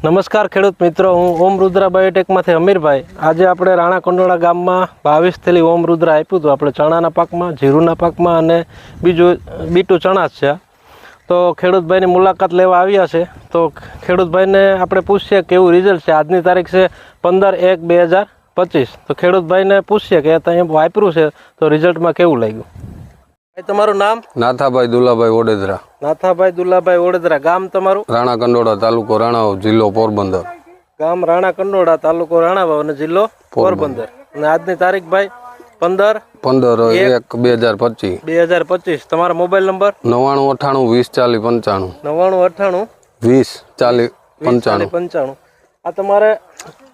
નમસ્કાર ખેડૂત મિત્રો, હું ઓમ રુદ્રા બાયોટેકમાંથી અમીરભાઈ. આજે આપણે રાણા કંડોળા ગામમાં બાવીસ થેલી ઓમ રુદ્રા આપ્યું હતું. આપણે ચણાના પાકમાં, જીરુના પાકમાં અને બીજું, બીટું ચણા જ છે. તો ખેડૂતભાઈની મુલાકાત લેવા આવ્યા છે. તો ખેડૂતભાઈને આપણે પૂછીએ કેવું રિઝલ્ટ છે. આજની તારીખ છે પંદર એક બે હજાર પચીસ. તો ખેડૂતભાઈને પૂછીએ કે ત્યાં વાપર્યું છે. તો રિઝલ્ટમાં કેવું લાગ્યું? તમારું નામ? નાથાભાઈ દુલાભાઈ ઓડેદરા નાથાભાઈ દુલાભાઈ ઓડેદરા ગામ તમારું? રાણા કંડોળા તાલુકો રાણાવ જિલ્લો પોરબંદર. ગામ રાણા કંડોળા તાલુકો રાણાવાવ અને જિલ્લો પોરબંદર. અને આજની તારીખ ભાઈ પંદર પંદર એક બે હજાર પચીસ. બે હજાર પચીસ. તમારો મોબાઈલ નંબર? નવ્વાણું અઠાણું વીસ ચાલીસ પંચાણું. નવ્વાણું અઠ્ઠાણું વીસ ચાલીસ પંચાણું. પંચાણું. આ તમારે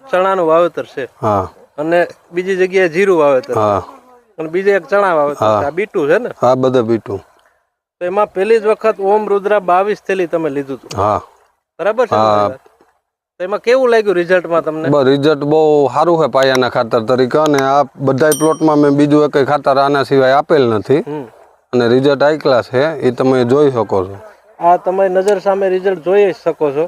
ચણાનું વાવેતર છે. હા. અને બીજી જગ્યાએ જીરું વાવેતર. હા. અને બીજે એક ચણા વાવેતર બીટું છે ને? હા બધા બીટું. તો એમાં પહેલી જ વખત ઓમ રુદ્રા બાવીસ થેલી તમે લીધું હતું. હા. બરાબર છે? તો એમાં કેવું લાગ્યું રિઝલ્ટમાં તમને? બસ રિઝલ્ટ બહુ સારું છે પાયાના ખાતર તરીકે અને આ બધા પ્લોટમાં મેં બીજું એક ખાતર આના સિવાય આપેલ નથી. અને રિઝલ્ટ આઈકલા છે એ તમે જોઈ શકો છો. આ તમે નજર સામે રિઝલ્ટ જોઈ જ શકો છો.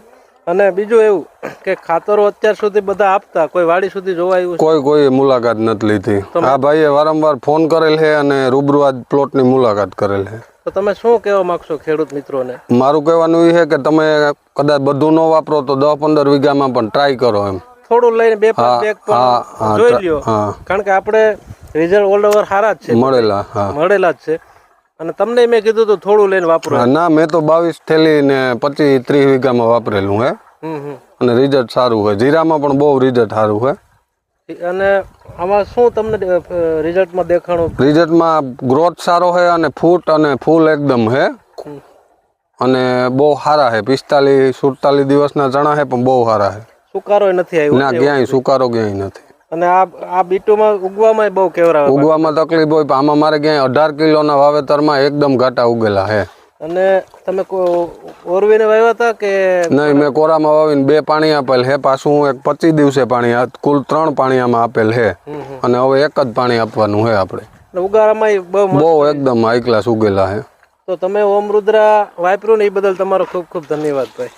અને બીજું એવું કે ખાતરો અત્યાર સુધી બધા આપતા કોઈ વાડી સુધી જોવા કોઈ કોઈ મુલાકાત નથી લીધી. આ ભાઈએ વારંવાર ફોન કરેલ છે અને રૂબરૂ આજ પ્લોટની મુલાકાત કરેલ છે. તો તમે શું કહેવા માંગશો ખેડૂત મિત્રોને? મારું કહેવાનું એ છે કે તમે કદાચ બધું ન વાપરો તો દસ પંદર વીઘામાં પણ ટ્રાય કરો એમ. થોડું લઈને બે પાંચ જોઈ લ્યો. કારણ કે આપણે રિઝલ્ટ ઓલ ઓવર સારા જ છે. મળેલા મળેલા જ છે. અને તમને મેં કીધું તો થોડું લઈને વાપરો. ના મેં તો બાવીસ થેલી ને પચીસ ત્રીસ વીઘામાં વાપરેલું હે. અને રિઝલ્ટ સારું હોય. જીરામાં પણ બહુ રિઝલ્ટ સારું હોય અને આમાં શું તમને રિઝલ્ટમાં દેખાણું? રિઝલ્ટમાં ગ્રોથ સારો છે અને ફૂટ અને ફૂલ એકદમ છે અને બહુ સારા છે પિસ્તાલીસ સુડતાલીસ દિવસના ચણા છે પણ બહુ સારા છે સુકારો નથી આવ્યો ના ક્યાંય સુકારો ક્યાંય નથી. અને આ આ બીટુમાં ઉગવામાં બહુ કેવરા ઉગવામાં તકલીફ હોય પણ આમાં મારે ક્યાંય અઢાર કિલોના વાવેતરમાં એકદમ ઘાટા ઉગેલા હે. અને તમે ઓરવીને વાવ્યા હતા કે નહીં મેં કોરામાં વાવીને બે પાણી આપેલ હે પાછું હું એક પચીસ દિવસે પાણી આ- કુલ ત્રણ પાણી આમાં આપેલ હમ. અને હવે એક જ પાણી આપવાનું છે આપણે. ઉગારામાં બહુ બહુ એકદમ હાઈ ક્લાસ ઉગેલા હે. તો તમે ઓમ રુદ્રા વાપર્યું ને એ બદલ તમારો ખૂબ ખૂબ ધન્યવાદ ભાઈ.